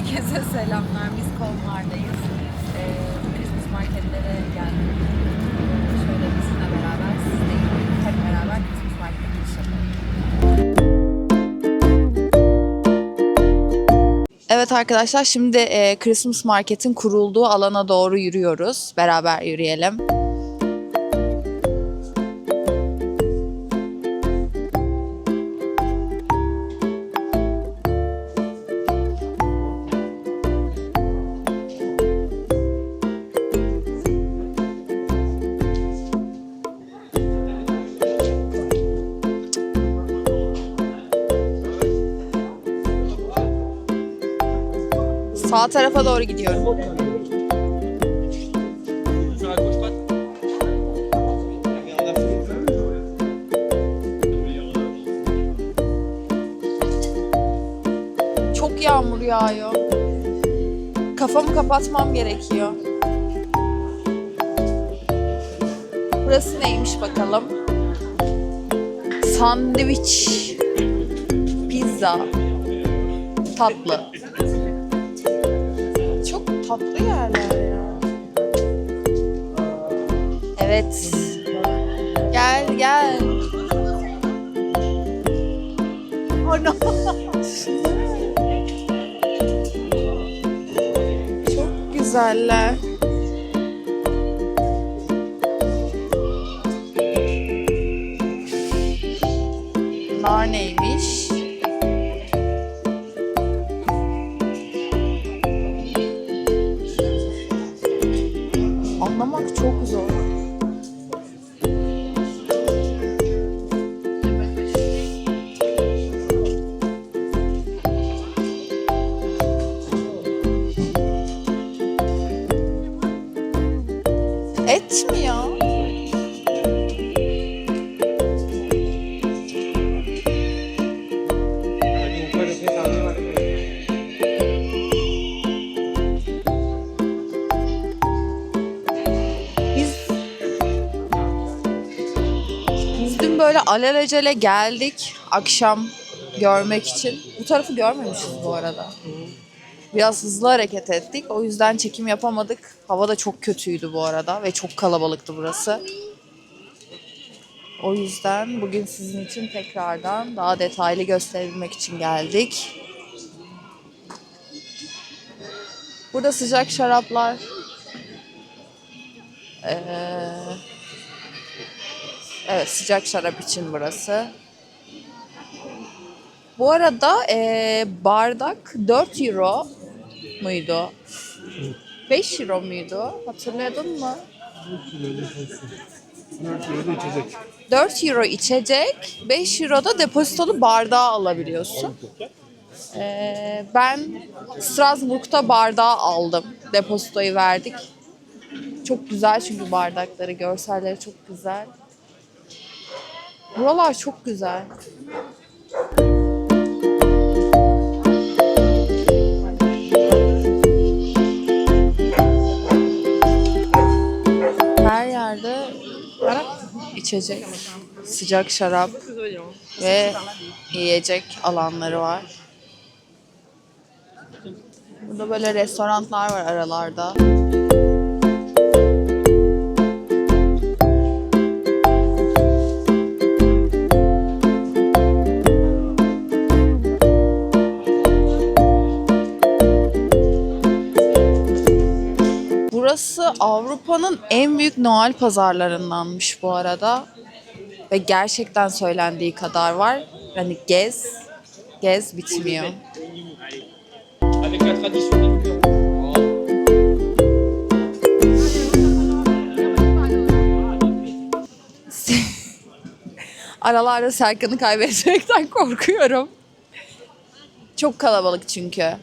Herkese selamlar. Biz Kolmar'dayız. Ee, Christmas marketlere geldik. Şöyle bizimle beraber sizle hep beraber Christmas markete giriş. Evet arkadaşlar şimdi e, Christmas Market'in kurulduğu alana doğru yürüyoruz. Beraber yürüyelim. Sağ tarafa doğru gidiyorum. Çok yağmur yağıyor. Kafamı kapatmam gerekiyor. Burası neymiş bakalım? Sandviç. Pizza. Tatlı. Tatlı yerler ya. Evet. Gel gel. Ana. Çok güzeller. Bunlar neymiş? Alelacele geldik akşam görmek için. Bu tarafı görmemişiz bu arada. Biraz hızlı hareket ettik. O yüzden çekim yapamadık. Hava da çok kötüydü bu arada ve çok kalabalıktı burası. O yüzden bugün sizin için tekrardan daha detaylı gösterebilmek için geldik. Burada sıcak şaraplar. Ee, evet sıcak şarap için burası. Bu arada ee, bardak 4 euro muydu? 5 euro muydu? Hatırladın mı? 4 euro içecek, 5 euro da depozitolu bardağı alabiliyorsun. Ee, ben Strasbourg'da bardağı aldım. Depozitoyu verdik. Çok güzel çünkü bardakları, görselleri çok güzel. Buralar çok güzel. Her yerde içecek, sıcak şarap ve yiyecek alanları var. Burada böyle restoranlar var aralarda. Burası Avrupa'nın en büyük Noel pazarlarındanmış bu arada. Ve gerçekten söylendiği kadar var. Yani gez, gez bitmiyor. Aralarda Serkan'ı kaybetmekten korkuyorum. Çok kalabalık çünkü.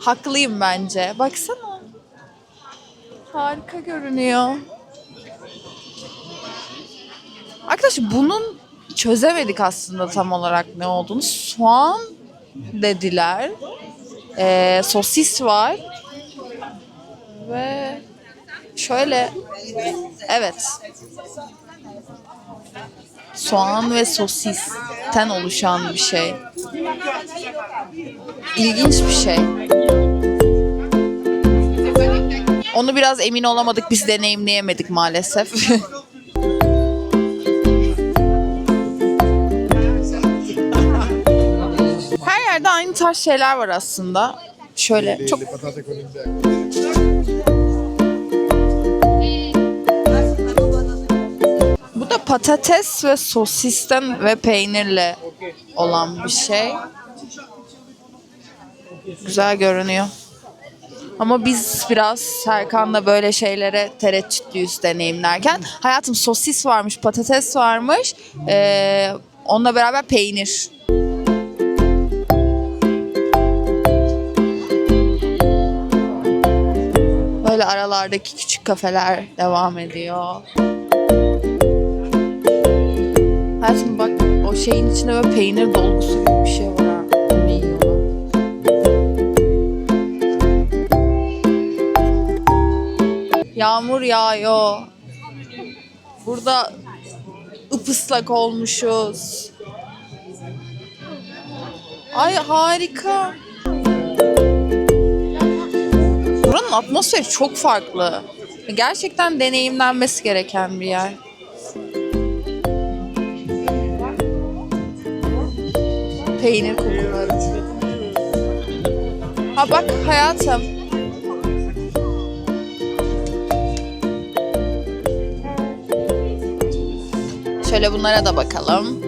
Haklıyım bence. Baksana. Harika görünüyor. Arkadaşlar bunun çözemedik aslında tam olarak ne olduğunu. Soğan dediler. Ee, sosis var. Ve şöyle evet soğan ve sosisten oluşan bir şey. İlginç bir şey. Onu biraz emin olamadık, biz deneyimleyemedik maalesef. Her yerde aynı tarz şeyler var aslında. Şöyle çok. Bu da patates ve sosisten ve peynirle olan bir şey. Güzel görünüyor. Ama biz biraz Serkan'la böyle şeylere tereddütlüyüz deneyimlerken. Hayatım sosis varmış, patates varmış. Ee, onunla beraber peynir. Böyle aralardaki küçük kafeler devam ediyor. Hayatım bak o şeyin içinde böyle peynir dolgusu gibi bir şey var ha. Onu Yağmur yağıyor. Burada ıpıslak olmuşuz. Ay harika. Buranın atmosferi çok farklı. Gerçekten deneyimlenmesi gereken bir yer. Peynir kokuları. Ha bak hayatım. Şöyle bunlara da bakalım.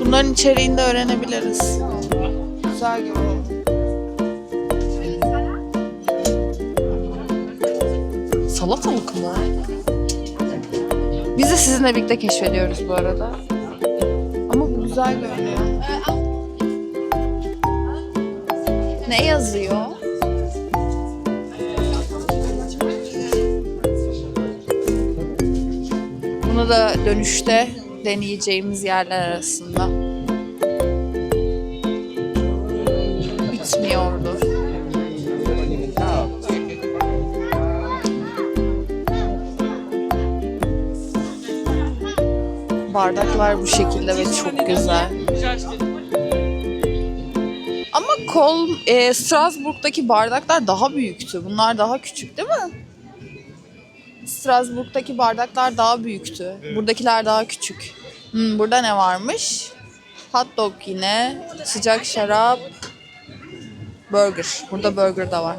Bunların içeriğini de öğrenebiliriz. Güzel gibi. Salatalık mı? Biz de sizinle birlikte keşfediyoruz bu arada. Ama bu güzel görünüyor. Ne yazıyor? Bunu da dönüşte deneyeceğimiz yerler arasında. Bardaklar bu şekilde ve çok güzel. Ama Kol e, Strasbourg'daki bardaklar daha büyüktü. Bunlar daha küçük değil mi? Strasbourg'daki bardaklar daha büyüktü. Buradakiler daha küçük. Hmm, burada ne varmış? Hot dog yine, sıcak şarap, burger. Burada burger da var.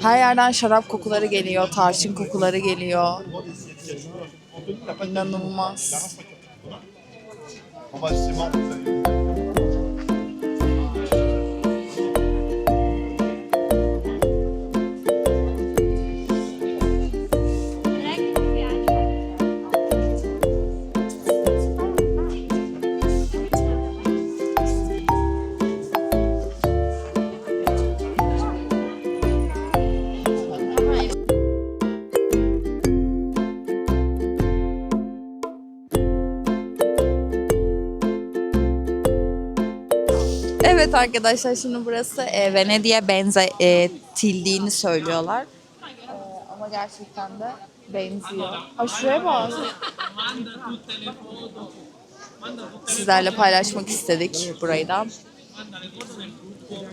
Her yerden şarap kokuları geliyor, tarçın kokuları geliyor. İnanılmaz. On Evet arkadaşlar şimdi burası e, Venedik'e benzetildiğini söylüyorlar. E, ama gerçekten de benziyor. Ha şuraya bak. Sizlerle paylaşmak istedik burayı da.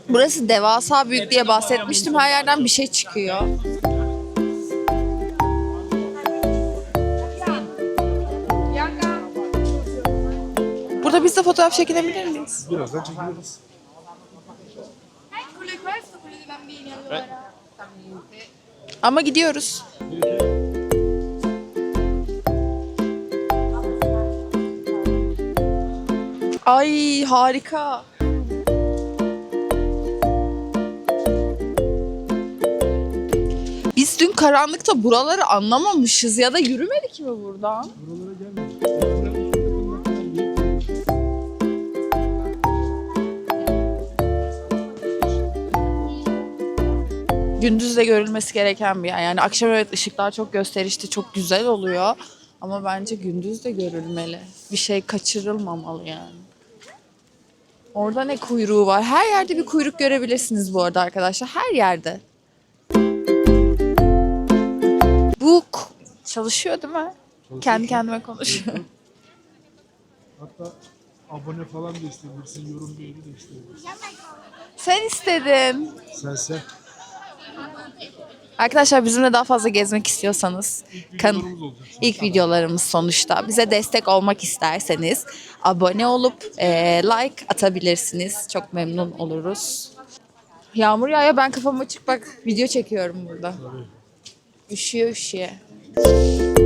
Burası devasa büyük diye bahsetmiştim. Her yerden bir şey çıkıyor. Burada biz de fotoğraf çekinebilir miyiz? Birazdan çekiliriz. Ama gidiyoruz. Ay harika. Biz dün karanlıkta buraları anlamamışız ya da yürümedik mi buradan? Gündüz de görülmesi gereken bir yer. Yani akşam evet ışıklar çok gösterişli, çok güzel oluyor. Ama bence gündüz de görülmeli. Bir şey kaçırılmamalı yani. Orada ne kuyruğu var? Her yerde bir kuyruk görebilirsiniz bu arada arkadaşlar. Her yerde. Bu çalışıyor değil mi? Kendi kendime konuşuyor. Hatta abone falan da isteyebilirsin, yorum beğeni de isteyebilirsin. Sen istedin. Sen sen. Arkadaşlar bizimle daha fazla gezmek istiyorsanız kan Videolarımız olacak. ilk videolarımız sonuçta. Bize destek olmak isterseniz abone olup eee, like atabilirsiniz. Çok memnun oluruz. Yağmur yağıyor ben kafam açık bak video çekiyorum burada. Üşüyor üşüyor.